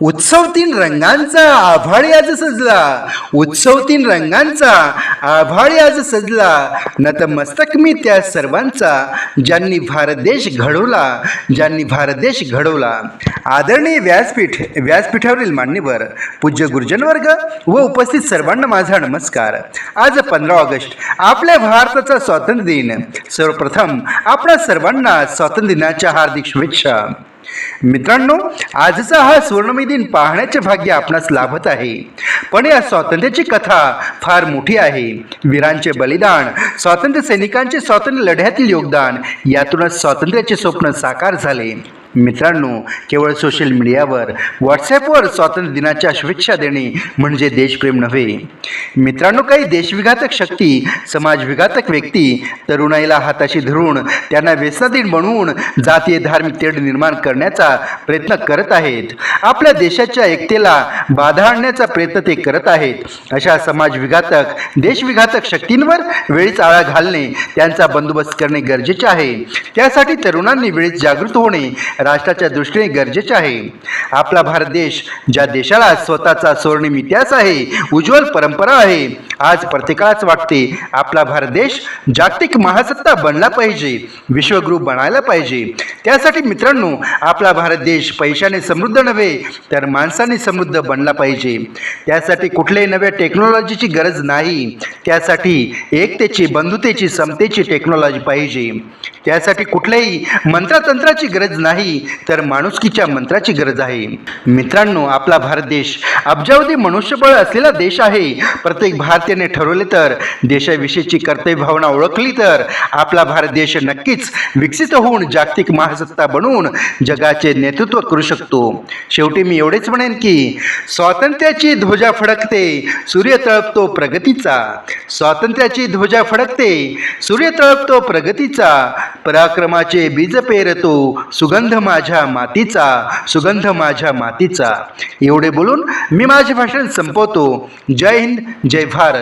उत्सव तीन रंगांचा आभाळी आज सजला. उत्सव तीन रंगांचा आभाळी आज सजला. नतमस्तक मी त्या सर्वांचा ज्यांनी भारत देश घडवला ज्यांनी भारत देश घडवला. आदरणीय व्यासपीठ व्यासपीठावरील मान्यवर पूज्य गुरुजनवर्ग व उपस्थित सर्वांना माझा नमस्कार. आज पंधरा ऑगस्ट आपल्या भारताचा स्वातंत्र्य दिन. सर्वप्रथम आपल्या सर्वांना स्वातंत्र्य दिनाच्या हार्दिक शुभेच्छा. मित्रांनो आजचा हा सुवर्णमय दिन पाहण्याचे भाग्य आपणास लाभत आहे. पण या स्वातंत्र्याची कथा फार मोठी आहे. वीरांचे बलिदान स्वातंत्र्य सैनिकांचे स्वातंत्र्य लढ्यातील योगदान यातूनच स्वातंत्र्याचे स्वप्न साकार झाले. मित्रांनो केवळ सोशल मीडियावर व्हॉट्सॲपवर स्वातंत्र्य दिनाच्या शुभेच्छा देणे म्हणजे देशप्रेम नव्हे. मित्रांनो काही देशविघातक शक्ती समाजविघातक व्यक्ती तरुणाईला हाताशी धरून त्यांना व्यसनाधीन बनवून जातीय धार्मिक तेढ निर्माण करण्याचा प्रयत्न करत आहेत. आपल्या देशाच्या एकतेला बाधा आणण्याचा प्रयत्न ते करत आहेत. अशा समाजविघातक देशविघातक शक्तींवर वेळीच आळा घालणे त्यांचा बंदोबस्त करणे गरजेचे आहे. त्यासाठी तरुणांनी वेळीच जागृत होणे राष्ट्राच्या दृष्टीने गरजेचे आहे. आपला भारत देश ज्या देशाला स्वतःचा स्वर्णिम इतिहास आहे उज्ज्वल परंपरा आहे आज प्रत्येकालाच वाटते. आपला भारत देश जागतिक महासत्ता बनला पाहिजे. विश्वगुरु बनायला पाहिजे. त्यासाठी मित्रांनो आपला भारत देश पैशाने समृद्ध नव्हे तर माणसाने समृद्ध बनला पाहिजे. त्यासाठी कुठल्याही नव्या टेक्नॉलॉजीची गरज नाही. त्यासाठी एकतेची बंधुतेची समतेची टेक्नॉलॉजी पाहिजे. त्यासाठी कुठल्याही मंत्रतंत्राची गरज नाही तर माणुसकीच्या मंत्राची गरज आहे. मित्रांनो आपला भारत देश अब्जावधी मनुष्यबळ असलेला देश आहे. प्रत्येक भारत भारतीयाने ठरवले तर देशाविषयीची कर्तव्य भावना ओळखली तर आपला भारत देश नक्कीच विकसित होऊन जागतिक महासत्ता बनवून जगाचे नेतृत्व करू शकतो. शेवटी मी एवढेच म्हणेन की स्वातंत्र्याची ध्वजा फडकते सूर्य तळपतो प्रगतीचा. स्वातंत्र्याची ध्वजा फडकते सूर्य तळपतो प्रगतीचा. पराक्रमाचे बीज पेरतो सुगंध माझ्या मातीचा सुगंध माझ्या मातीचा. एवढे बोलून मी माझे भाषण संपवतो. जय हिंद जय भारत.